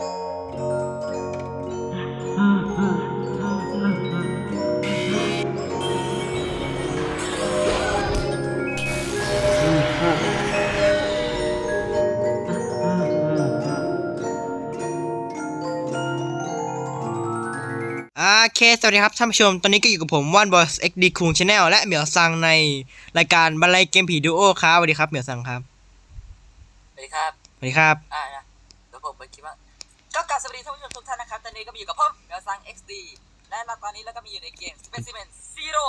โอเคสวัสดีครับท่านผู้ชม ตอนนี้ก็อยู่กับผมวันบอสเอ็กดีคุงชาแนลและเหมียวซังในรายการบรรลัยเกมผีดูโอครับสวัสดีครับเหมียวซังครับสวัสดีครับ สวัสดีครับ อ่านะเดี๋ยวผมไปคิดว่า ก็กราบสวัสดีท่านผู้ชมทุกท่านนะครับ ตอนนี้ก็มาอยู่กับผมเดลซัง XD และเราตอนนี้เราก็มาอยู่ในเกม Specimen Zero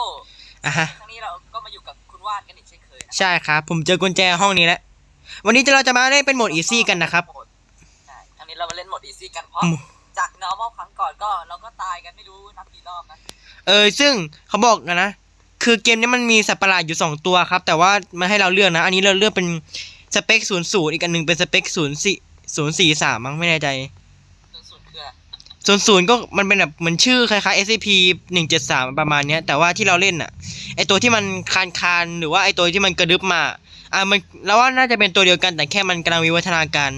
อะฮะ ครั้งนี้เราก็มาอยู่กับคุณว่านกันอีกเช่นเคยนะใช่ครับ ผมเจอกุญแจห้องนี้แล้ว วันนี้เราจะมาเล่นเป็นโหมดอีซี่กันนะครับ ใช่ครั้งนี้เรามาเล่นโหมด Easy กันเพราะ อืม จาก normal ครั้งก่อนก็เราก็ตายกันไม่รู้นับกี่รอบนะเออซึ่งเขาบอกนะนะ คือเกมนี้มันมีสัตว์ประหลาดอยู่ 2 ตัวครับ แต่ว่ามันให้เราเลือกนะ อันนี้เราเลือกเป็นสเปคศูนย์ศูนย์อีกอันหนึ่งเป็นสเปคศูนย์สี่ศูนย์สี่สามมั้งไม่แน่ใจส่วนสุดคือ อะไรศูนย์ศูนย์ก็มันเป็นแบบเหมือนชื่อคล้ายๆ SCP หนึ่งเจ็ดสามประมาณเนี้ย แต่ว่าที่เราเล่นอะ ไอตัวที่มันคานคานๆหรือว่าไอตัวที่มันกระดึบมา อะมันเราว่าน่าจะเป็นตัวเดียวกันแต่แค่มันกำลังวิวัฒนาการ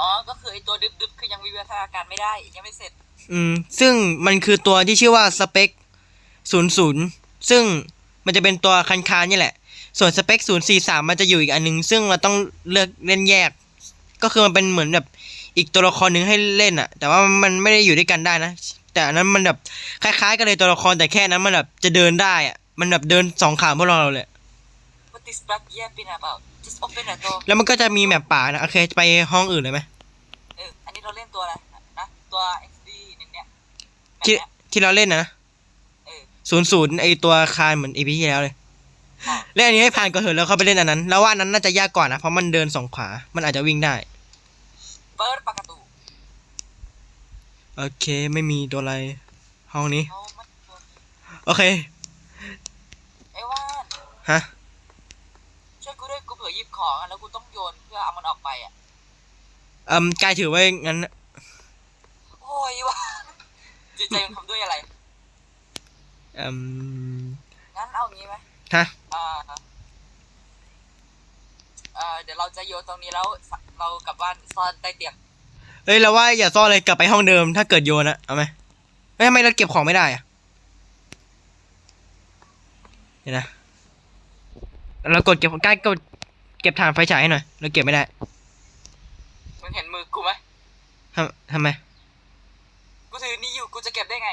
อ๋อ ก็คือไอตัวดึบๆคือยังวิวัฒนาการไม่ได้ยังไม่เสร็จ อืม ซึ่งมันคือตัวที่ชื่อว่าสเปคศูนย์ศูนย์ซึ่งมันจะเป็นตัวคันคานๆนี่แหละ ส่วนสเปคศูนย์สี่สามมันจะอยู่อีกอันหนึง ซึ่งเราต้องเลือกเล่นแยก ก็คือมันเป็นเหมือนแบบ อีกตัวละครหนึ่งให้เล่นอะแต่ว่ามันไม่ได้อยู่ด้วยกันได้นะ แต่อันนั้นมันแบบคล้ายๆกันเลยตัวละครแต่แค่นั้นมันแบบจะเดินได้อะมันแบบเดินสองขาพวกเราเลย What is black yapping about just open the door แล้วมันก็จะมีแมปป่านะโอเคไปห้องอื่นเลยไหมเอออันนี้เราเล่นตัวอะไรนะตัว XD เนี่ยเนี่ยแบบที่เนี้ยที่เราเล่นนะเออศูนย์ศูนย์ไอตัวคานเหมือนอีพีที่แล้วเลยอ๋อเล่นอันนี้ให้ผ่านก่อนเถอะแล้วเข้าไปเล่นอันนั้น แล้วว่าอันนั้นน่าจะยากกว่านะเพราะมันเดินสองขวา มันอาจจะวิ่งได้ เปิดปากประตู โอเคไม่มีตัวอะไร ห้องนี้ เอามันตัวโอเค ไอ้ว่านฮะ ช่วยกูด้วยกูเผื่อหยิบของอะแล้วกูต้องโยนเพื่อเอามันออกไปอะเอืมกายถือไว้งั้น โอ้ยว่านจิตใจมันทำด้วยอะไรเอืม งั้นเอางี้ไหมฮะ อ่าเอ่อเดี๋ยวเราจะโยนตรงนี้แล้วสเรากลับบ้านซ่อนใต้เตียง เอ้ยเราว่าอย่าซ่อนเลยกลับไปห้องเดิมถ้าเกิดโยนอะเอาไหมเฮ้ยทำไมเราเก็บของไม่ได้อะเดี๋ยวนะเรากดเก็บกายกดเก็บถ่านไฟฉายให้หน่อยเราเก็บไม่ได้มึงเห็นมือกูไหมทำทำไมกูถือนี่อยู่กูจะเก็บได้ไง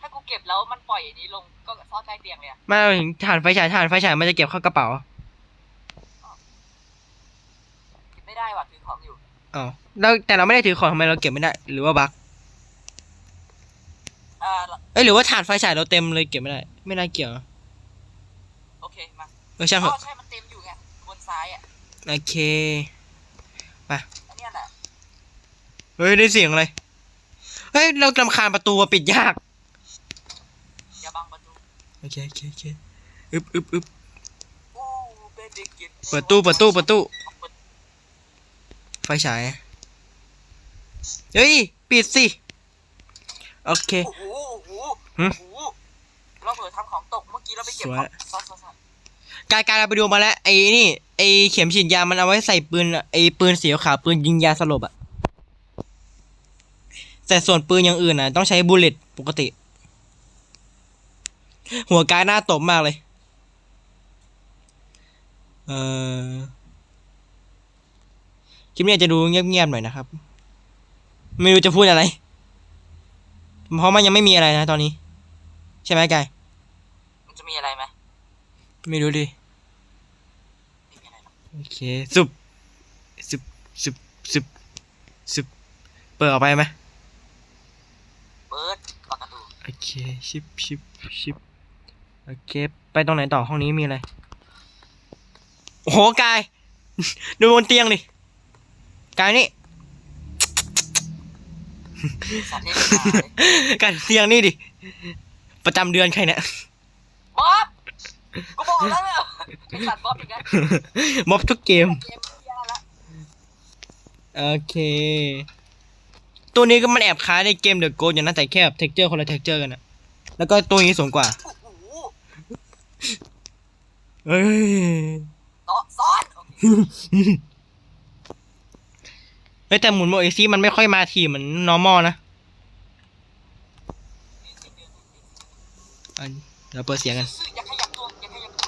ถ้ากูเก็บแล้วมันปล่อยอย่างนี้ลงก็ซ่อนใต้เตียงเลยอะไม่เราถึงถ่านไฟฉายถ่านไฟฉายมันจะเก็บเข้ากระเป๋าเก็บไม่ได้ว่ะถือของอยู่ อ๋อแล้วแต่เราไม่ได้ถือของทำไมเราเก็บไม่ได้ หรือว่าบั๊กอ่าเอ้ยหรือว่าถ่านไฟฉายเราเต็มเลยเก็บไม่ได้ ไม่น่าเกี่ยวโอเคมาเออช่างเถอ๋ออะใช่มันเต็มอยู่ไงบนซ้ายอะโอเคอันเนี้ยแหละเฮ้ยได้เสียงอะไรเฮ้ยเราลำคาญประตูอะปิดยากอย่าบังประตูโอเคโอเคโอเคอึบอึบอึบอู้เบดิกินเปิดตู้เปิดตู้เปิดตู้ ไฟฉาย เฮ้ย ปิดสิ โอเค โอ้โหโอ้โหหึ โอ้โหเราเผลอทำของตก เมื่อกี้เราไปเก็บสวยของซ่อนซ่อนซ่อนการการเราไปดูมาแล้ว ไอ้นี่ ไอ้เข็มฉีดยา มันเอาไว้ใส่ปืนอะไอ้ปืนสีขาวปืนยิงยาสลบอะแต่ส่วนปืนอย่างอื่นอะต้องใช้บูเลตปกติ หัวกายหน้าตบมากเลย เออ คลิปนี้อาจจะดูเงียบๆหน่อยนะครับ ไม่รู้จะพูดอะไร เพราะมันยังไม่มีอะไรนะตอนนี้ ใช่ไหมกายมันจะมีอะไรไหมไม่รู้ดิไม่มีอะไรหรอกโอเคสุบสุบสุบสุบสุบเปิดออกไปไหมเปิดประตูโอเคชิปชิปชิปโอเคไปตรงไหนต่อห้องนี้มีอะไรโอ้โหกาย ดูบนเตียงดิ กายนี่สัตว์เลี้ยงหมาเลยกายเตียงนี่ดิ ประจำเดือนใครเนี่ย บ๊อบกูบอกแล้วเนี่ยไอสัตว์บ๊อบอีกแล้วม็อบทุกเกม เกมเหี้ยละโอเค ตัวนี้ก็มันแอบคล้ายในเกมเดอะโกอยู่นะแต่แค่แบบเท็กเจอร์คนละเท็กเจอร์กันอะแล้วก็ตัวนี้สูงกว่า โอ้โหเฮ้ยต่อซ้อนโอเคโฮ้ยแต่หมุนโมเอซี่มันไม่ค่อยมาทีเหมือน normal นะอันเราเปิดเสียงกัน อย่าขยับตัว อย่าขยับตัว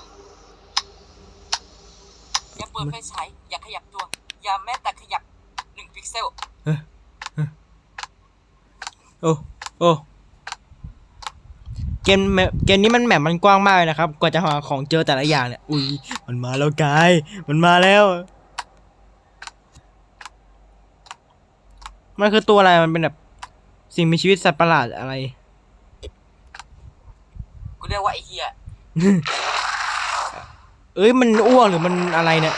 อย่าเปิดไฟฉาย อย่าขยับตัว อย่าแม้แต่ขยับหนึ่งพิกเซลโอ้ โอ้ เกมแมปเกมนี้มันแมปมันกว้างมากเลยนะครับ กว่าจะหาของเจอแต่ละอย่างเนี่ย อุ้ย มันมาแล้วกาย มันมาแล้ว มันคือตัวอะไรมันเป็นแบบสิ่งมีชีวิตสัตว์ประหลาดอะไร กูเรียกว่าไอ้เหี้ยเอ้ยมันอ้วกหรือมันอะไรเนี่ย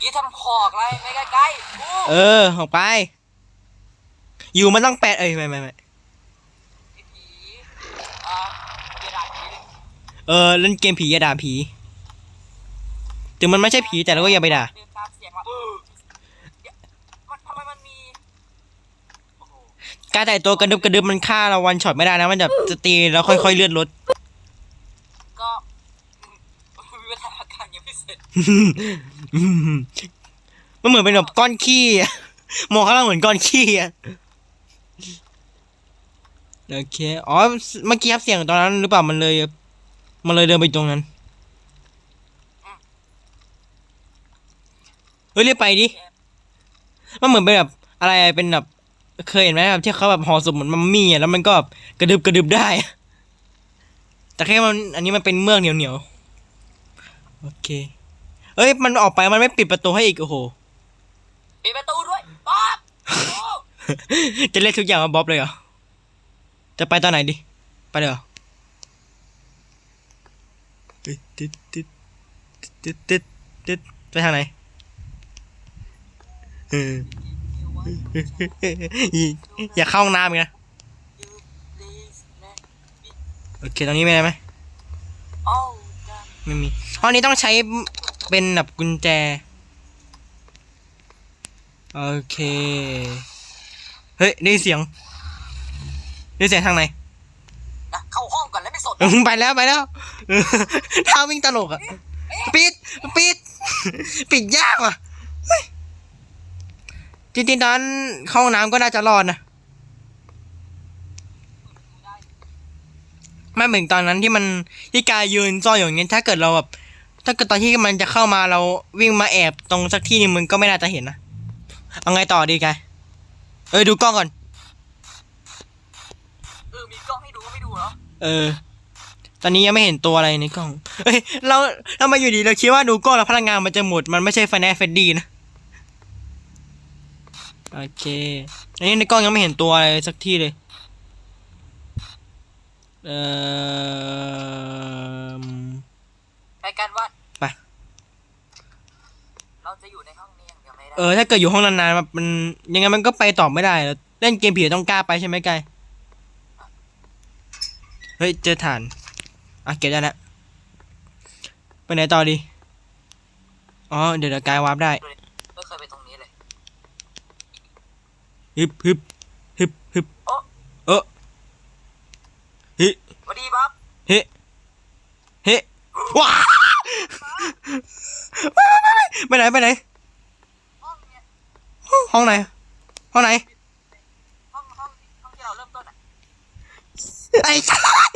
ยี่ทำหอกอะไรไม่ใกล้ๆกูเออออกไป อยู่มันต้องแปดเอ้ยไม่ไม่ไม่ไอ้ผีอ่าเดี๋ยวด่าผีเลยเออเล่นเกมผีอย่าด่าผี ถึงมันไม่ใช่ผีแต่เราก็อย่าไปด่า เดินตามเสียงมาเออเดี๋ยวมันทำไมมันมีโอ้โห การแต่ตัวกระดึบกระดึบมันฆ่าเราวันช็อตไม่ได้นะ มันจะจะตีแล้วค่อยๆเลื่อนรถ ก็วิวัฒนาการยังไม่เสร็จมันเหมือนเป็นแบบก้อนขี้อะมองข้างล่างเหมือนก้อนขี้อะโอเค อ๋อ เมื่อกี้ครับเสียงตอนนั้นหรือเปล่า มันเลย มันเลยเดินไปตรงนั้น เฮ้ยเรียกไปดิ มันเหมือนเป็นแบบ อะไรอะเป็นแบบ เคยเห็นไหมแบบที่เขาแบบห่อศพเหมือนมัมมี่อะแล้วมันก็แบบกระดึบกระดึบได้อะแต่แค่มันอันนี้มันเป็นเมือกเหนียวเหนียวๆโอเคเอ้ยมันออกไปมันไม่ปิดประตูให้อีกโอ้โหปิดประตูด้วยป๊อบโอ้จะเรียกทุกอย่างว่าบ๊อบเลยเหรอจะไปตอนไหนดิไปเลยเหรอตึ๊ดตึ๊ดตึ๊ดตึ๊ดตึ๊ดตึ๊ดไปทางไหนเออ อย่าเข้าห้องน้ำอีกนะโอเคตรงนี้ไม่ได้ไหมโอ้ไม่มีห้องนี้ต้องใช้เป็นแบบกุญแจ โอเค เฮ้ยได้ยินเสียงได้ยินเสียงทางไหนนะเข้าห้องก่อนแล้วไม่สนเออไปแล้วไปแล้วเออท่าวิ่งตลกอะ ปิด ปิด ปิดยากว่ะเฮ้ย จริงๆตอนนั้นเข้าห้องน้ำก็น่าจะรอดนะ ไม่เหมือนตอนนั้นที่มันที่กายยืนซ่อนอยู่อย่างเงี้ยถ้าเกิดเราแบบถ้าเกิดตอนที่มันจะเข้ามาเราวิ่งมาแอบตรงสักที่หนึงมันก็ไม่น่าจะเห็นนะ เอาไงต่อดีกายเออดูกล้องก่อน เออมีกล้องให้ดูก็ไม่ดูเหรอ เออ ตอนนี้ยังไม่เห็นตัวอะไรในกล้องเฮ้ยเราเรามาอยู่ดีเราคิดว่าดูกล้องแล้วพลังงานมันจะหมด มันไม่ใช่ไฟแนนเฟดดี้นะ โอเค อันนี้ในกล้องยังไม่เห็นตัวอะไรสักที่เลย เออไปกันว่าไป เราจะอยู่ในห้องนี้อย่างเดียวไม่ได้ เออ ถ้าเกิดอยู่ห้องนานๆมันมันยังไงมันก็ไปต่อไม่ได้แล้วเล่นเกมผีต้องกล้าไปใช่ไหมกายเฮ้ย เจอฐาน อะ เก็บได้แล้ว ไปไหนต่อดี อ๋อ เดี๋ยวเดี๋ยวกายวาร์ปได้ ไม่เคยไปตรงนี้เลย ฮึบฮึบฮึบฮึบโอ๊ะเออฮิสวัสดีบ๊อบเฮเฮว้าไปไหนไปไหนห้องเนี้ยห้องไหนห้องไหนห้องห้องห้องที่เราเริ่มต้นอะไอ้ชาย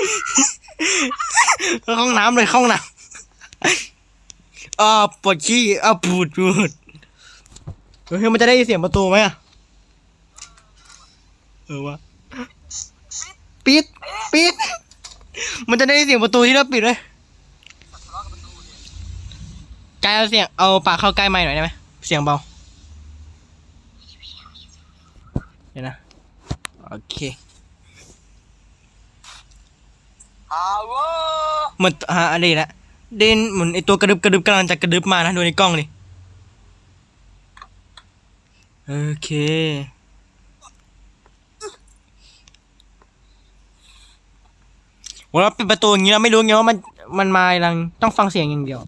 ห้องน้ำเลยห้องน้ำอ่าปวดขี้อ่าปูดปูดเฮ้ยมันจะได้ยินเสียงประตูไหมอะ เออวะปิดปิด มันจะได้ยินเสียงประตูที่เราปิดเลยทะเลาะกับประตูเนี่ยใกล้เอาเสียงเอาปากเข้าใกล้ไม้หน่อยได้ไหมเสียงเบาเดี๋ยวนะโอเคฮาวเวอร์เหมือนอ่าอะไรละเดนเหมือนไอตัวกระดึบกระดึบกำลังจะกระดึบมานะดูในกล้องดิโอเค วันเราปิดประตูอย่างนี้เราไม่รู้ไงว่ามันมันมาลังต้องฟังเสียงอย่างเดียว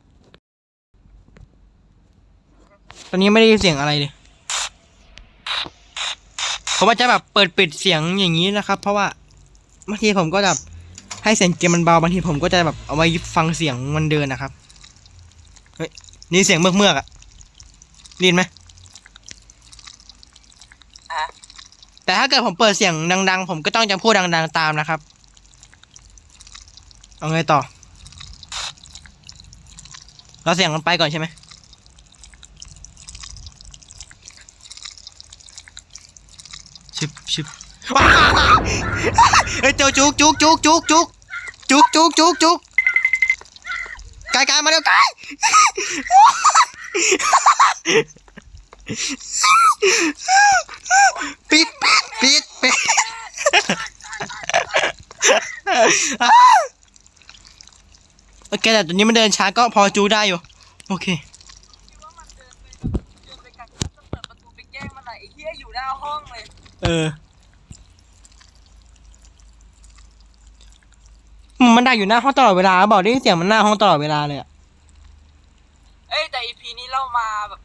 ตอนนี้ไม่ได้ยินเสียงอะไรเลยผมว่าจะแบบเปิดปิดเสียงอย่างนี้นะครับ เพราะว่าบางทีผมก็แบบให้เสียงเกมมันเบาบางทีผมก็จะแบบเอาไว้ฟังเสียงมันเดินนะครับเฮ้ยนี่เสียงเมือกเมือกๆอะได้ยินไหมอะแต่ถ้าเกิดผมเปิดเสียงดัง ๆ ผมก็ต้องจะพูดดัง ๆ ตามนะครับ เอาไงต่อ เราเสียงมันไปก่อนใช่ไหมชิบชิบว้าวเฮ้ยเจ้าจุกจุกจุกจุกจุกจุกจุกจุกจุกกายกายมาเร็วกายปิดปิดปิดปิด โอเคแต่ตัวนี้มันเดินช้าก็พอจูได้อยู่ โอเคคิดว่ามันเดินไปเดินไปกันจะเปิดประตูไปแกล้งมันหน่อยไอ้เหี้ยอยู่หน้าห้องเลยเออ มันได้อยู่หน้าห้องตลอดเวลา บอกได้ยินเสียงมันหน้าห้องตลอดเวลาเลยอะเอ้ยแต่อีพีนี้เรามาแบบ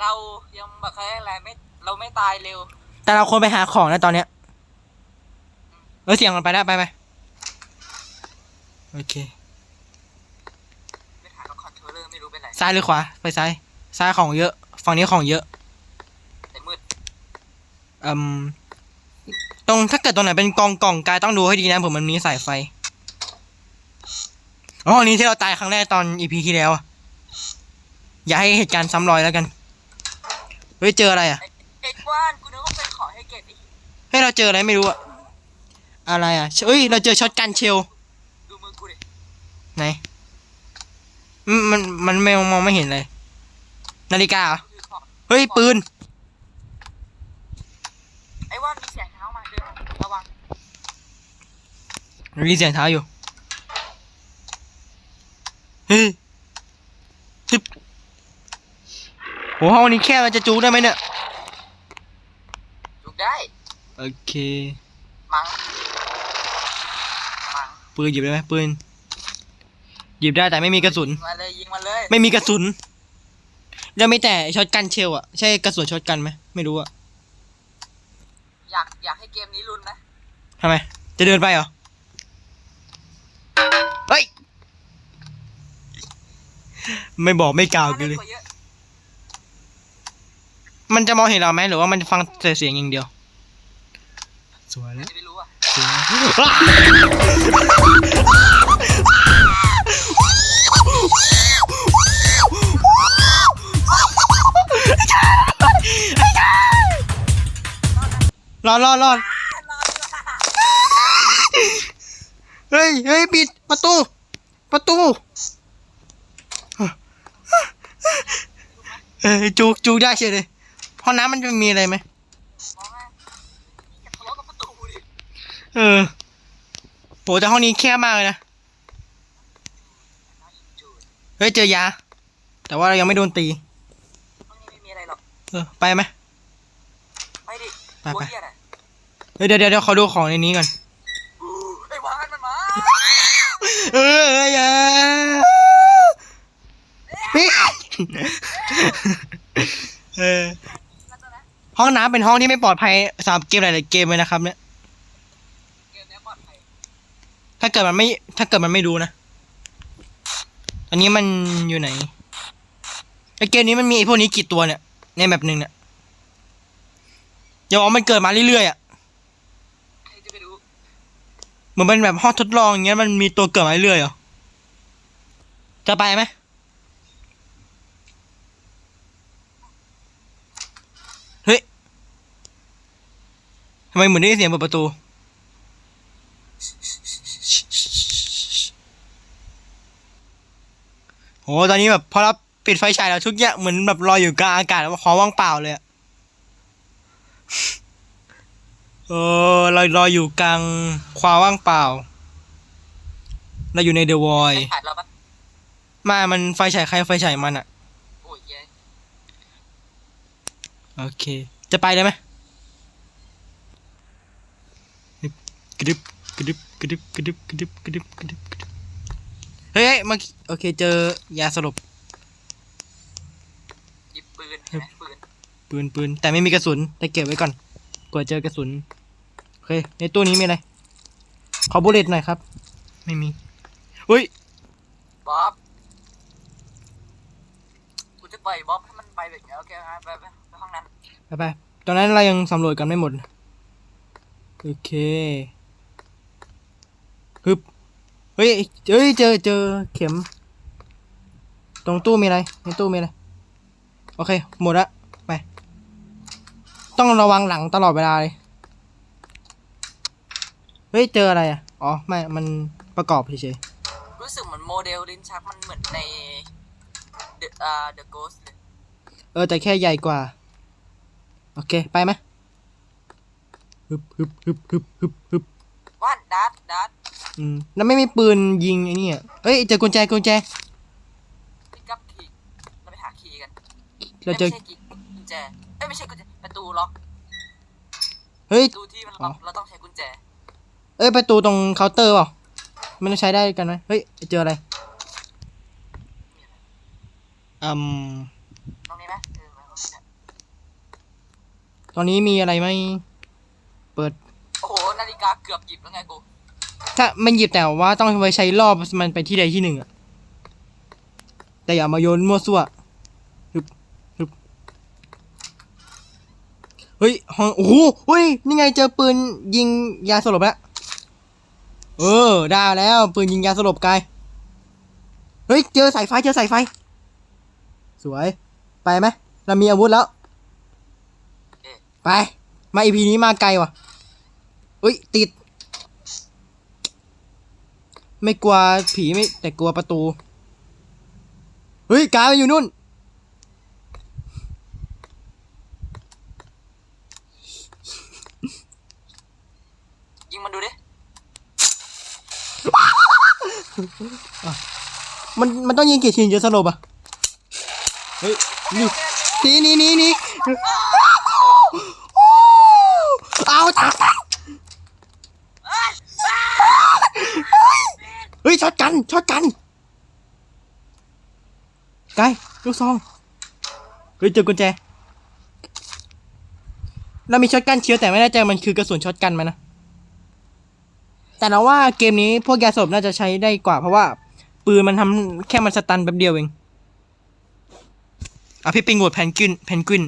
เรายังแบบเขาเรียกอะไรไม่ เราไม่ตายเร็ว แต่เราควรไปหาของนะตอนเนี้ยเออเสียงมันไปแล้วไปไป โอเคไม่หากับคอนโทรลเลอร์ไม่รู้เป็นไรซ้ายหรือขวา ไปซ้าย ซ้ายของเยอะ ฝั่งนี้ของเยอะ แต่มืดอืมตรงถ้าเกิดตรงไหนเป็นกองกล่องกายต้องดูให้ดีนะผมมันมีสายไฟอ๋ออันนี้ที่เราตายครั้งแรกตอนอีพีที่แล้วอะอย่าให้เหตุการณ์ซ้ำรอยแล้วกัน เฮ้ยเจออะไรอะไอ้ไอ้กว้านกูนึกว่าเป็นของให้เก็บไอ้เฮ้ยเราเจออะไรไม่รู้อะอะไรอะเฮ้ยเราเจอช็อตกันเชลดูมือกูดิ ไหนอืมมัน มันไม่มองไม่เห็นเลย นาฬิกาเหรอกูถือของเฮ้ย ปืน ไอ้ว่านมีเสียงเท้ามาเดินระวังได้ยินเสียงเท้าอยู่ เฮ้ยฮึบโหห้องนี้แค่เราจะจูได้ไหมเนี่ย จุกได้ โอเค มัง มัง ปืนหยิบได้ไหมปืน หยิบได้แต่ไม่มีกระสุนยิงมาเลยยิงมาเลยไม่มีกระสุนแล้วมีแต่ช็อตกันเชลอะใช่กระสุนช็อตกันไหมไม่รู้อะอยากอยากให้เกมนี้ลุ้นนะทำไม จะเดินไปเหรอ เฮ้ย ไม่บอกไม่กล่าวกันเลยกว่าเยอะมันจะมองเห็นเราไหมหรือว่ามันฟังแต่เสียงอย่างเดียว สวยแล้วจะไม่รู้อะสวย ดรอดรอดเฮ้ยเฮ้ยปิดประตู ประตูเฮ้ยจูกจูกได้เฉยเลยห้องน้ำมันจะมีอะไรไหมมองไงอย่าทะเลาะกับประตูดิเออโหแต่ห้องนี้แคบมากเลยนะน้าอินจูดเฮ้ยเจอยา แต่ว่าเรายังไม่โดนตีห้องนี้ไม่มีอะไรหรอก เออ ไปไหมไปดิ ไปไปกลัว เฮ้ยเดี๋ยวเดี๋ยวเดี๋ยวขอดูของในนี้ก่อนอู้ไอ้วานมันมาเออเอ้ยอย่าพี่เออห้องน้ำเป็นห้องที่ไม่ปลอดภัยสำหรับเกมหลายๆเกมเลยนะครับ เนี่ยถ้าเกิดมันไม่ ถ้าเกิดมันไม่รู้นะอันนี้มันอยู่ไหนไอเกมนี้มันมีไอพวกนี้กี่ตัวเนี่ยในแบบหนึ่งเนี่ยอย่าบอกว่ามันเกิดมาเรื่อยๆอะ เหมือนเป็นแบบห้องทดลองอย่างเงี้ยมันมีตัวเกิดมาเรื่อยเหรอ จะไปไหมเฮ้ยทำไมเหมือนได้เสียงเปิดประตูโหตอนนี้แบบพอเราปิดไฟฉายแล้วทุกอย่างเหมือนแบบลอยอยู่กลางอากาศแล้วขอว่างเปล่าเลยอะ เออเราเราอยู่กลางความว่างเปล่า เราอยู่ในเดอะวอยถ่มามันไฟฉายใครไฟฉายมันอะโอเค จะไปได้ไหมกริบกริบกริบกริบกริบกริบกริบกริบเฮ้ยมาโอเคเจอยาสลบปปืนปืนปืนแต่ไม่มีกระสุนแต่เก็บไว้ก่อน กลัวเจอกระสุน โอเค ในตู้นี้มีอะไร ขอบุเลตหน่อยครับ ไม่มีอุ้ย บ๊อบกูจะปล่อยบ๊อบให้มันไปแบบนี้โอเคไหมไปไปไปห้องห้องนั้น ไปไปตอนนั้นเรายังสำรวจกันไม่หมด โอเคฮึบเฮ้ยเฮ้ย เจอเจอเข็ม ตรงตู้มีอะไร ในตู้มีอะไร โอเค หมดละไป ต้องระวังหลังตลอดเวลาเลย เฮ้ย เจออะไรอะ อ๋อ ไม่ มันประกอบเฉยรู้สึกเหมือนโมเดลลิ้นชักมันเหมือนใน The อ่า The Ghost เลยๆเออ แต่แค่ใหญ่กว่า โอเค ไปไหมฮึบฮึบฮึบฮึบฮึบฮึบว่านดัดดัดอืม แล้วไม่มีปืนยิงไอ้นี่อะเฮ้ย เจอกุญแจกุญแจ พิกับคีย์เราไปหาคีย์กันเราเจอ ไม่ใช่กิ๊กกุญแจเอ้ยไม่ใช่กุญแจประ ตูล็อกเฮ้ย ประตูที่มันอ๋ล็ออกเราต้องใช้กุญแจ เอ้ยประตูตรงเคาน์เตอร์เปล่ามันต้องใช้ได้กันไหมเฮ้ยเจออะไรอืมตรงนี้ไหมเออมาตรงนี้เนี่ยตอนนี้มีอะไรไหมเปิด โอ้โหนาฬิกาเกือบหยิบแล้วไงกูถ้ามันหยิบแต่ว่าต้องไว้ใช้รอบมันไปที่ใดที่หนึ่งอะแต่อย่ามาโยนมั่วซั่วฮึบฮึบ เฮ้ยห้องโอ้โหเฮ้ยนี่ไงเจอปืนยิงยาสลบแล้วเออได้แล้วปืนยิงยาสลบกายเฮ้ยเจอสายไฟเจอสายไฟ สวย ไปไหมเรามีอาวุธแล้ว ไป มาอีพีนี้มาไกลว่ะเฮ้ยติด ไม่กลัวผีไม่แต่กลัวประตู เฮ้ยกายมันอยู่นู่น ยิงมัน ดูดิ มันมันต้องยิงกี่ทีถึงจะสลบอะ เฮ้ยหนี่นี่นี่นี่เอาตายเฮ้ยช็อตกันช็อตกันไกายลูกซองเฮ้ยเจอกุญแจเรามีช็อตกันเชียวแต่ไม่แน่ใจมันคือกระสุนช็อตกันไหมนะ แต่เราว่าเกมนี้พวกยาสลบน่าจะใช้ได้กว่า เพราะว่า ปืนมันทำแค่มันสตันแป๊บเดียวเองอะพี่ปิงโหวตแพนกวินแพนกวิน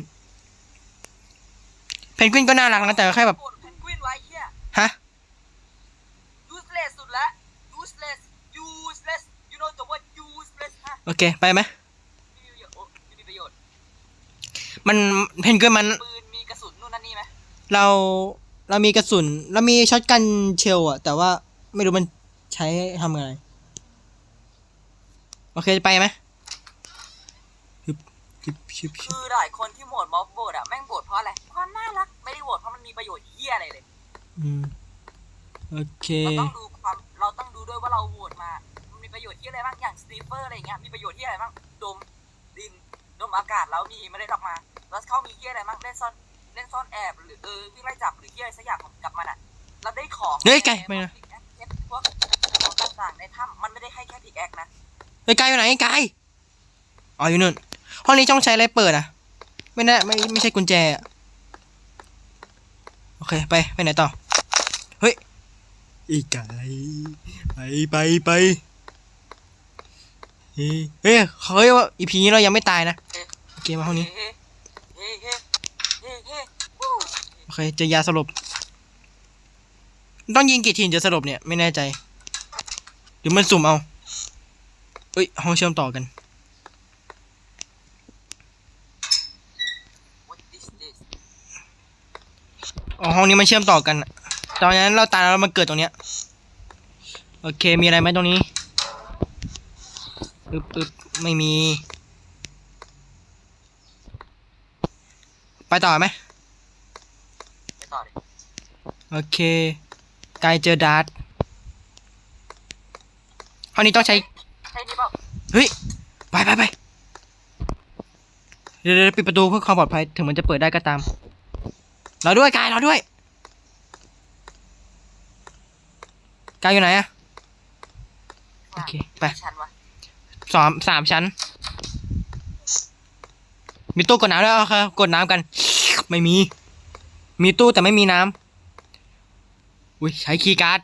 แพนกวินก็น่ารักนะแต่ก็แค่แบบ โกรธเพนกวินไว้เฮีย ฮะ useless สุดละ useless useless you know the word useless ฮะโอเค ไปไหมไม่มีประโยชน์โอ้ไม่มีประโยชน์ มันเพนกวินมัน ปืนมีกระสุนนู่นนั่นนี่ไหมเรา เรามีกระสุน เรามีช็อตกันเชลอะแต่ว่าไม่รู้มันใช้ทำอะไร โอเคไปไหมฮึบฮึบฮึบฮึบคือหลายคนที่โหมดม็อบโหวตอะแม่งโหวตเพราะอะไร ความน่ารัก ไม่ได้โหวตเพราะมันมีประโยชน์เฮียอะไรเลย อืม โอเค เราต้องดูความ เราต้องดูด้วยว่าเราโหวตมา มันมีประโยชน์ที่อะไรบ้าง อย่างสตีเฟอร์อะไรอย่างเงี้ย มีประโยชน์ที่อะไรบ้าง ดมดิน ดมอากาศแล้วมีเมล็ดออกมา แล้วเขามีที่อะไรบ้างเล่นซ่อน เล่นซ่อนแอบหรือเออวิ่งไล่จับหรือที่อะไรสักอย่างของกับมันอะเราได้ของเฮ้ยไก่ไม่นะ พวกของต่างๆในถ้ำมันไม่ได้ให้แค่พิกแอคนะไอ้ยกายอยู่ไหนไอ้กายอ๋ออยู่นู่นห้องนี้ต้องใช้อะไรเปิดอะ ไม่น่าไม่ไม่ใช่กุญแจอะโอเคไปไปไหนต่อเฮ้ยไอ้กายไปไปไปเฮ้ยเฮ้ยเฮ้ยว่าอีพีนี้เรายังไม่ตายนะโอเคมาห้องนี้ เฮ้เฮ้เฮ้เฮ้เฮ้วู้โอ เคเจอยาสลบ ต้องยิงกี่ทีถึงจะสลบเนี่ย ไม่แน่ใจ หรือมันสุ่มเอาเอ้ยห้องเชื่อมต่อกัน อ๋อห้องนี้มันเชื่อมต่อกัน ตอนนั้นเราตายแล้วมันเกิดตรงเนี้ย โอเค มีอะไรไหมตรงนี้ปึ๊บปึ๊บไม่มี ไปต่อไหม ต่อดิโอเคกายเจอดาร์ตห้องนี้ต้องใช้ ใช่นี่เปล่าเฮ้ย ไปไปไปเดี๋ยวเดี๋ยวปิดประตูเพื่อความปลอดภัย ถึงมันจะเปิดได้ก็ตาม เราด้วยกายเราด้วย กายอยู่ไหนอะ โอเคไปมีชั้นวะสามสามชั้น มีตู้กดน้ำด้วยโอเคกดน้ำกัน ไม่มี มีตู้แต่ไม่มีน้ำอุ้ยใช้คีย์การ์ด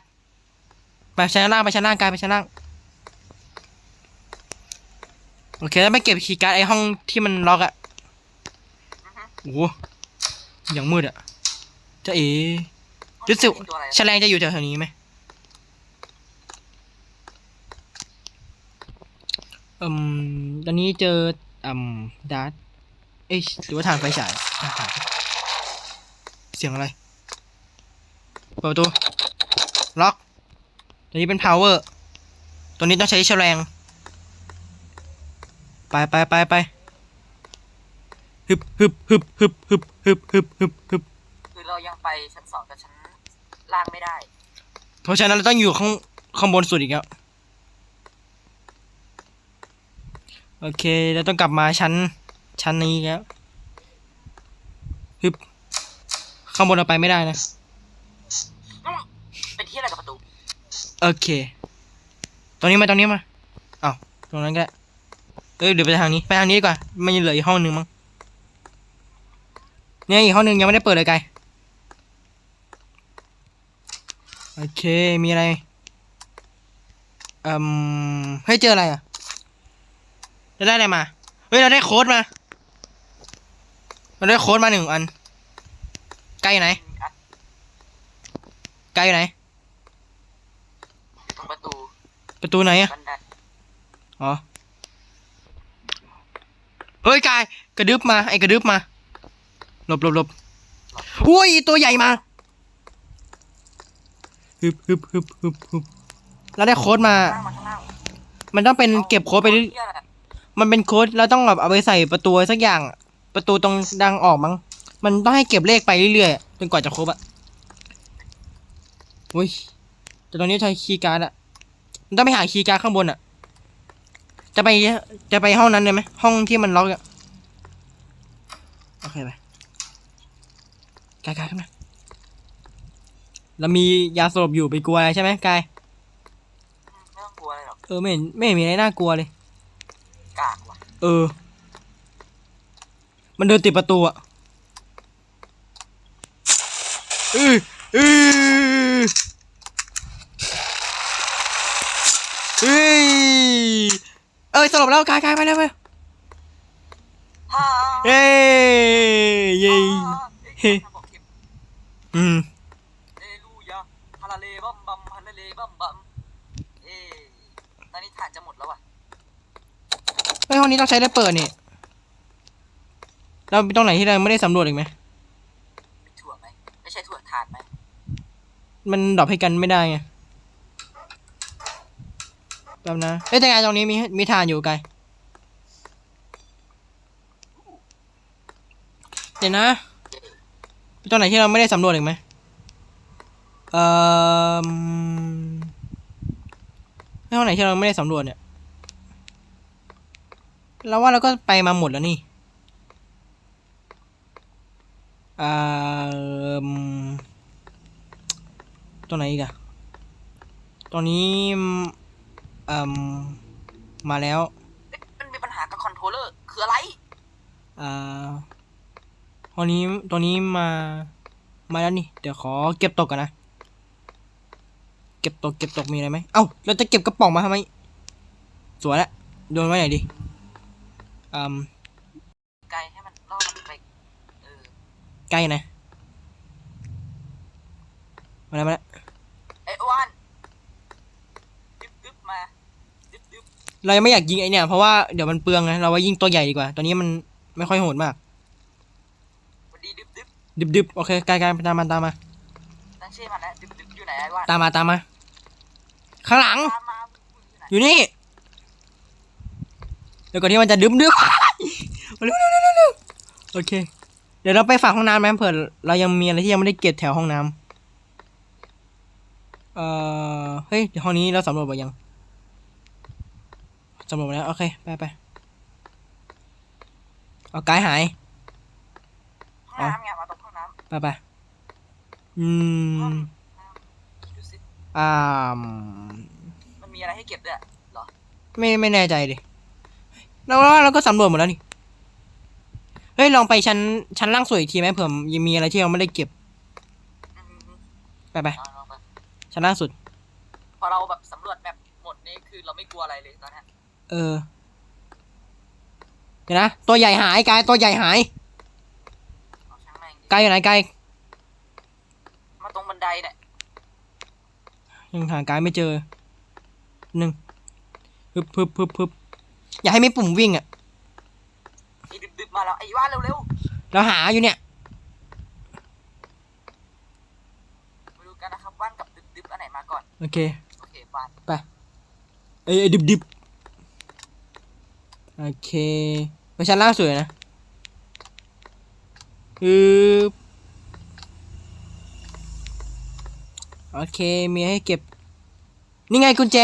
ไปชั้นล่างไปชั้นล่างกายไปชั้นล่างโอเคแล้วไม่เก็บคีย์การ์ดไอห้องที่มันล็อกอะโอ้โหอย่างมืดอะจะเอ๋รู้สึกตัวอะไรแฉลงจะอยู่แถวๆนี้ไหมอืมตอนนี้เจออืมดาร์ตเอ้ยหรือว่าทางไฟฉายอะทาง เสียงอะไรเปิดประตูล็อกตัวนี้เป็น power ตัวนี้ต้องใช้แฉลง ไปไปไปไปฮึบฮึบฮึบฮึบฮึบฮึบฮึบฮึบฮึบคือเรายังไปชั้นสองแต่ชั้นล่างไม่ได้ เพราะฉะนั้นเราต้องอยู่ข้างข้างบนสุดอีกแล้วโอเคเราต้องกลับมาชั้นชั้นนี้อีกแล้วฮึบ ข้างบนเราไปไม่ได้นะ เป็นที่อะไรกับประตู โอเค ตรงนี้มาตรงนี้มาอ้าวตรงนั้นก็ได้เอ้ยเดี๋ยวไปทางนี้ ไปทางนี้ดีกว่า มันยังเหลืออีกห้องหนึ่งมั้ง เนี่ยอีกห้องหนึ่งยังไม่ได้เปิดเลยไกายโอเค มีอะไรอืมเฮ้ยเจออะไรอะเราได้อะไรมา เฮ้ย เราได้โค้ดมา เราได้โค้ดมาหนึ่งอัน ไกลอยู่ไหนอะไกลอยู่ไหน ตรงประตูประตูไหนอะบันไดอ๋อเฮ้ยกายกระดึบมาไอ้กระดึบมาหลบหลบหลบอุ้ยตัวใหญ่มาฮึบฮึบฮึบฮึบฮึบแล้วได้โค้ดมาล่างมาข้างล่างมันต้องเป็นเก็บโค้ดไปเรื่อยเหี้ยอะไรมันเป็นโค้ดแล้วต้องแบบเอาไปใส่ประตูสักอย่างอะประตูตรงดังออกมั้ง มันต้องให้เก็บเลขไปเรื่อยๆอะจนกว่าจะครบอะอุ้ยแต่ตอนนี้ใช้คีย์การ์ดอะมันต้องไปหาคีย์การ์ดข้างบนอะจะไปจะไปห้องนั้นเลยไหมห้องที่มันล็อกอะโอเคไปกายกายขึ้นมาเรามียาสลบอยู่ไปกลัวอะไรใช่ไหมกายอืมไม่ต้องกลัวอะไรหรอกเออไม่เห็นไม่เห็นมีอะไรน่ากลัวเลยกากว่ะเออ มันเดินติดประตูอะเออเออเอ้ยเอ้ยสลบแล้วกายกายไปแล้วไปฮ่าเย้เย้เฮ้บอกเก็บอืมเอลูยาฮาลาเลบัมบัมฮาลาเลบัมบัมเอตอนนี้ถ่านจะหมดแล้วว่ะเฮ้ยห้องนี้ต้องใช้ได้เปิดนี่เราตรงไหนที่เราไม่ได้สำรวจอีกไหมถั่วไหมไม่ใช่ถั่วถ่านไหม มันดรอปให้กันไม่ได้ไงแป๊บนะเอ้ยแต่ไงตรงนี้มีมีทานอยู่ไกลเดี๋ยวนะตรงไหนที่เราไม่ได้สำรวจอีกไหมเอ่อห้องไหนที่เราไม่ได้สำรวจเนี่ยเราว่าเราก็ไปมาหมดแล้วนี่เอ่อ ตรงไหนอีกอะตรงนี้เอ่มมาแล้วเอ๊ะมันมีปัญหากับคอนโทรลเลอร์คืออะไร อ่าตอนนี้ตัวนี้มา มาแล้วนี่ เดี๋ยวขอเก็บตกกันนะ เก็บตกเก็บตกมีอะไรไหม เอ้า เราจะเก็บกระป๋องมาทำไม สวยละ โดนไว้ไหนดีอืมไกลให้มันล่อมันไป เออใกล้นะ มาแล้วมาแล้วไอ้อ้ วนดึบดึบมาดึบดึบเรายังไม่อยากยิงไอเนี่ย เพราะว่าเดี๋ยวมันเปลืองไงเราว่ายิงตัวใหญ่ดีกว่า ตัวนี้มันไม่ค่อยโหดมากสวัสดีดึบดึบดึบดึบโอเคใกล้ๆตามมาตามมา ตั้งชื่อมันนะดึบดึบอยู่ไหนไอ้อ้วนตามมาตามมา ข้างหลัง ตามมามึงอยู่ไหนอยู่นี่ เดี๋ยวก่อนที่มันจะดึบดึบ เร็วเร็วเร็วเร็วเร็วโอเค เดี๋ยวเราไปฝากห้องน้ำไหมเผื่อเรายังมีอะไรที่ยังไม่ได้เก็บแถวห้องน้ำ เอ่อเฮ้ยเดี๋ยวห้องนี้เราสำรวจไปยังสำรวจไปแล้ว โอเค ไปไปเอาไกด์หายห้องน้ำไงมาตรงห้องน้ไปไปอืำห้องมน้ำดูสิอ่ามันมีอะไรให้เก็บด้วยเหรอ ไม่ไม่แน่ใจดิเราว่าเราก็สำรวจหมดแล้วนี่ เฮ้ย ลองไปชั้นชั้นล่างสุดอีกทีไหมเผื่อยังมีอะไรที่เราไม่ได้เก็บอืมอืมไปไปเอาลองไป ชั้นล่างสุด พอเราแบบสำรวจแบบหมดนี่คือเราไม่กลัวอะไรเลยตอนเนี้ยเออเดี๋ยวนะ ตัวใหญ่หายกายตัวใหญ่หายกายอยู่ไหนกายมาตรงบันไดเนี่ยยังหากายไม่เจอหนึ่งฮึบฮึบฮึบฮึบอย่าให้มีปุ่มวิ่งอะไอ้ดึบๆมาแล้วไอ้ว่านเร็วเราหาอยู่เนี่ย ๆมาดูกันนะครับว่านกับดึบๆอันไหนมา ก่อน โอเค โอเคว่านเอ้ยเอ้ยดิบดิบโอเคไปชั้นล่างสุดเลยนะ คือโอเค มีให้เก็บ นี่ไงกุญแจ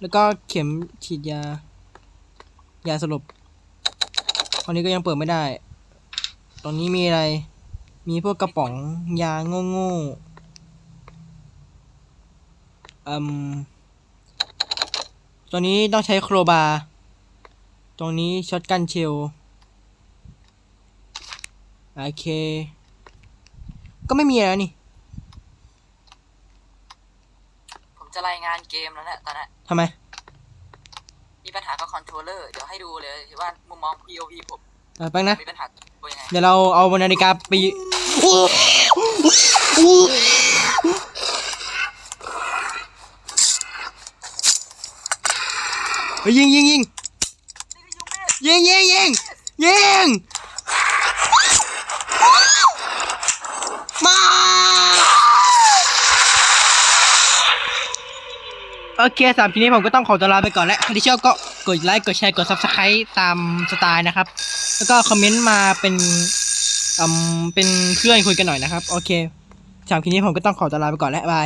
แล้วก็เข็มฉีดยา ยาสลบตอนนี้ก็ยังเปิดไม่ได้ตรงนี้มีอะไร มีพวกกระป๋องยาโง่ๆ อืมตัวนี้ต้องใช้โครบาร์ตรงนี้ช็อตกันเชลโอเค ก็ไม่มีแล้วนี่ ผมจะรายงานเกมแล้วเนี่ยตอนนี้ทำไม มีปัญหากับคอนโทรลเลอร์ เดี๋ยวให้ดูเลยว่ามุมมอง POV ผมเออแป๊บนะ มีปัญหาตัวยังไง เดี๋ยวเราเอานาฬิกาไป เฮ้ยยิงยิงยิงยิงยิงยิงยิงมาโอเคสามทีนี้ผมก็ต้องขอตัวลาไปก่อนแล้วใครที่ชอบก็กดไลค์กดแชร์กด subscribe ตามสไตล์นะครับ แล้วก็คอมเมนต์มาเป็นอืมเป็นเพื่อนคุยกันหน่อยนะครับ โอเคสามทีนี้ผมก็ต้องขอตัวลาไปก่อนแล้วบาย